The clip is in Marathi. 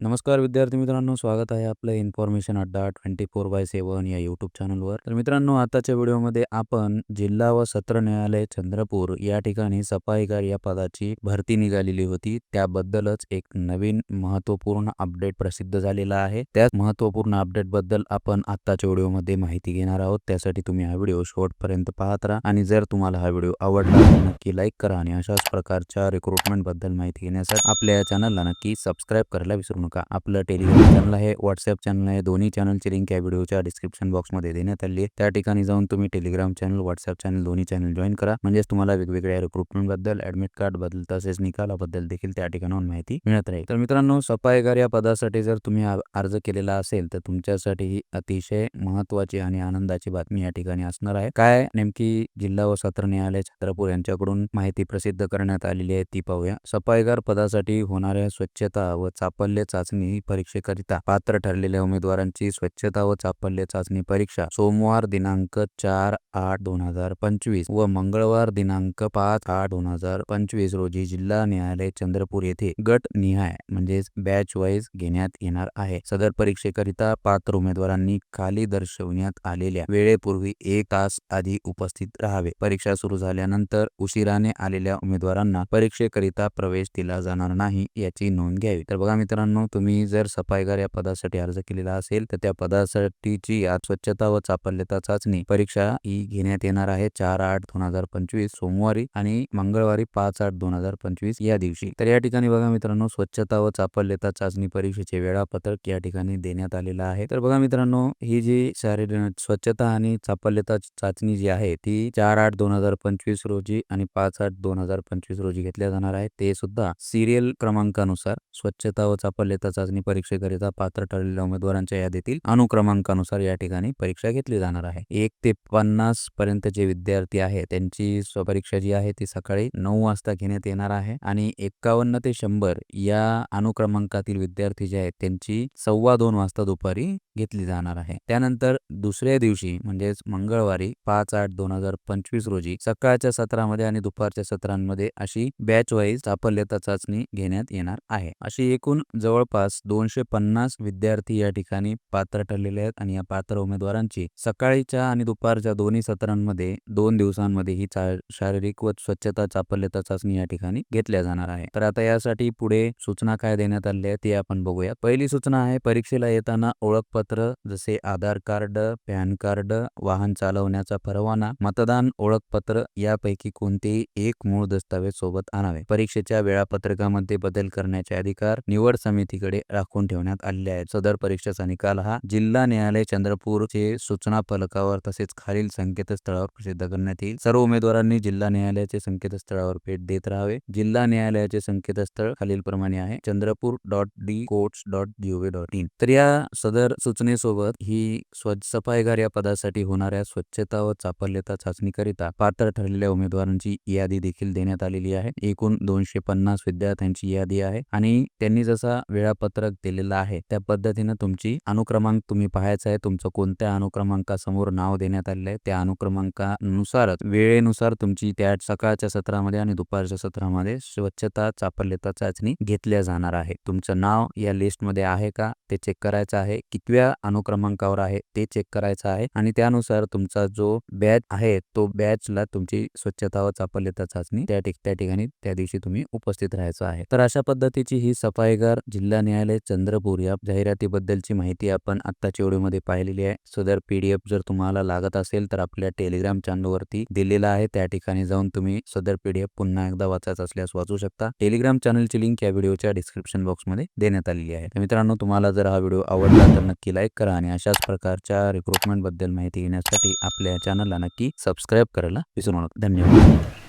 नमस्कार विद्यार्थी मित्रांनो स्वागत आहे आपलं इन्फॉर्मेशन अड्डा ट्वेंटी फोर बाय सेवन या यूट्यूब चॅनलवर तर मित्रांनो आताच्या व्हिडिओमध्ये आपण जिल्हा व सत्र न्यायालय चंद्रपूर या ठिकाणी सफाईगार या पदाची भरती निघालेली होती. त्याबद्दलच एक नवीन महत्त्वपूर्ण अपडेट प्रसिद्ध झालेला आहे. त्या महत्त्वपूर्ण अपडेटबद्दल आपण आताच्या व्हिडिओमध्ये माहिती घेणार आहोत. त्यासाठी तुम्ही हा व्हिडिओ शेवटपर्यंत पाहत राहा आणि जर तुम्हाला हा व्हिडिओ आवडला तर नक्की लाईक करा आणि अशाच प्रकारच्या रिक्रुटमेंटबद्दल माहिती घेण्यासाठी आपल्या या चॅनलला नक्की सबस्क्राईब करायला विसरू नका. आपलं टेलिग्राम चॅनल आहे व्हॉट्सअप चॅनल आहे दोन्ही चॅनलची लिंक या व्हिडिओच्या डिस्क्रिप्शन बॉक्समध्ये देण्यात आली आहे. त्या ठिकाणी जाऊन तुम्ही टेलिग्राम चॅनल व्हॉट्सअप चॅनल दोन्ही चॅनल जॉईन करा. म्हणजेच तुम्हाला वेगवेगळ्या रिक्रुटमेंटबद्दल ऍडमिट कार्डबद्दल तसेच निकालाबद्दल देखील त्या ठिकाणाहून माहिती मिळत राहील. तर मित्रांनो सफाईगार या पदासाठी जर तुम्ही अर्ज केलेला असेल तर तुमच्यासाठी ही अतिशय महत्वाची आणि आनंदाची बातमी या ठिकाणी असणार आहे. काय नेमकी जिल्हा व सत्र न्यायालय छत्रपूर यांच्याकडून माहिती प्रसिद्ध करण्यात आलेली आहे ती पाहूया. सफाईगार पदासाठी होणाऱ्या स्वच्छता व चापल्य चाचणी परीक्षेकरिता पात्र ठरलेल्या उमेदवारांची स्वच्छता व चापल्य चाचणी परीक्षा सोमवार दिनांक चार आठ दोन हजार पंचवीस व मंगळवार दिनांक पाच आठ दोन हजार पंचवीस रोजी जिल्हा न्यायालय चंद्रपूर येथे गट निहाय म्हणजेच बॅच वाईज घेण्यात येणार आहे. सदर परीक्षेकरिता पात्र उमेदवारांनी खाली दर्शवण्यात आलेल्या वेळेपूर्वी एक तास आधी उपस्थित राहावे. परीक्षा सुरू झाल्यानंतर उशिराने आलेल्या उमेदवारांना परीक्षेकरिता प्रवेश दिला जाणार नाही याची नोंद घ्यावी. तर बघा मित्रांनो तुम्ही जर सफाईगार या पदासाठी अर्ज केलेला असेल तर त्या पदासाठीची आज स्वच्छता व चापल्यता चाचणी परीक्षा ही घेण्यात येणार आहे. चार आठ दोन हजार पंचवीस सोमवारी आणि मंगळवारी पाच आठ दोन हजार पंचवीस या दिवशी. तर या ठिकाणी बघा मित्रांनो स्वच्छता व चापल्यता चाचणी परीक्षेचे वेळापत्रक या ठिकाणी देण्यात आलेलं आहे. तर बघा मित्रांनो ही जी शारीरिक स्वच्छता आणि चापल्यता चाचणी जी आहे ती चार आठ दोन हजार पंचवीस रोजी आणि पाच आठ दोन हजार पंचवीस रोजी घेतल्या जाणार आहे. ते सुद्धा सिरियल क्रमांकानुसार स्वच्छता व चापल्य चापल्यता चाचणी परीक्षेकरिता पात्र ठरलेल्या उमेदवारांच्या यादीतील अनुक्रमांकानुसार या ठिकाणी परीक्षा घेतली जाणार आहे. एक ते पन्नास पर्यंत जे विद्यार्थी आहे त्यांची स्व- परीक्षा जी आहे ती सकाळी नऊ वाजता घेण्यात येणार आहे आणि एकावन्न ते शंभर या अनुक्रमांकातील विद्यार्थी जे आहेत त्यांची सव्वा दोन वाजता दुपारी घेतली जाणार आहे. त्यानंतर दुसऱ्या दिवशी म्हणजेच मंगळवारी पाच आठ दोन हजार पंचवीस रोजी सकाळच्या सत्रामध्ये आणि दुपारच्या सत्रांमध्ये अशी बॅच वाईज चापल्यता चाचणी घेण्यात येणार आहे. अशी एकूण जवळ जवळपास दोनशे पन्नास विद्यार्थी या ठिकाणी पात्र ठरलेले आहेत आणि या पात्र उमेदवारांची सकाळीच्या आणि दुपारच्या दोन्ही सत्रांमध्ये दोन दिवसांमध्ये ही शारीरिक व स्वच्छता चापल्यता चाचणी या ठिकाणी घेतल्या जाणार आहे. तर आता यासाठी पुढे सूचना काय देण्यात आल्या आहे ते आपण बघूया. पहिली सूचना आहे परीक्षेला येताना ओळखपत्र जसे आधार कार्ड पॅन कार्ड वाहन चालवण्याचा परवाना मतदान ओळखपत्र यापैकी कोणतेही एक मूळ दस्तावेज सोबत आणावे. परीक्षेच्या वेळापत्रकामध्ये बदल करण्याचे अधिकार निवड समिती समितीकडे राखून ठेवण्यात आले आहेत. सदर परीक्षेचा निकाल हा जिल्हा न्यायालय चंद्रपूरचे सूचना फलकावर तसेच खालील संकेतस्थळावर प्रसिद्ध करण्यात येईल. सर्व उमेदवारांनी जिल्हा न्यायालयाचे संकेतस्थळावर भेट देत राहावे. जिल्हा न्यायालयाचे संकेतस्थळ खालीलप्रमाणे आहे. Chandrapur dot D courts dot G O V dot in. तर या सदर सूचनेसोबत ही स्वच्छ सफाईगार या पदासाठी होणाऱ्या स्वच्छता व चापल्यता चाचणीकरिता पात्र ठरलेल्या उमेदवारांची यादी देखील देण्यात आलेली आहे. एकूण दोनशे पन्नास विद्यार्थ्यांची यादी आहे आणि त्यांनी जसा वेळ वेळापत्रक दिलेलं आहे. त्या पद्धतीनं तुमची अनुक्रमांक तुम्ही पाहायचा आहे. तुमचं कोणत्या अनुक्रमांकासमोर नाव देण्यात आलेलं आहे. त्या अनुक्रमांकानुसारच वेळेनुसार तुमची त्या सकाळच्या सत्रामध्ये आणि दुपारच्या सत्रामध्ये स्वच्छता चापल्यता चाचणी घेतल्या जाणार आहे. तुमचं नाव या लिस्टमध्ये आहे का? ते चेक करायचं आहे. कितव्या अनुक्रमांकावर आहे? ते चेक करायचं आहे. आणि त्यानुसार तुमचा जो बॅच आहे तो बॅचला तुमची स्वच्छता व चापल्यता चाचणी त्या ठिक त्या ठिकाणी त्या दिवशी तुम्ही उपस्थित राहायचं आहे. तर अशा पद्धतीची ही सफाईगार जिल्हा न्यायालय चंद्रपूर या जाहिरातीबद्दलची माहिती आपण आत्ताच्या व्हिडिओमध्ये पाहिलेली आहे. सदर पीडीएफ जर तुम्हाला लागत असेल तर आपल्या टेलिग्राम चॅनलवरती दिलेला आहे. त्या ठिकाणी जाऊन तुम्ही सदर पीडीएफ पुन्हा एकदा वाचायचा असल्यास वाचू शकता. टेलिग्राम चॅनलची लिंक या व्हिडिओच्या डिस्क्रिप्शन बॉक्समध्ये देण्यात आलेली आहे. तर मित्रांनो तुम्हाला जर हा व्हिडिओ आवडला तर नक्की लाईक करा आणि अशाच प्रकारच्या रिक्रुटमेंटबद्दल माहिती घेण्यासाठी आपल्या चॅनलला नक्की सबस्क्राईब करायला विसरू नका. धन्यवाद.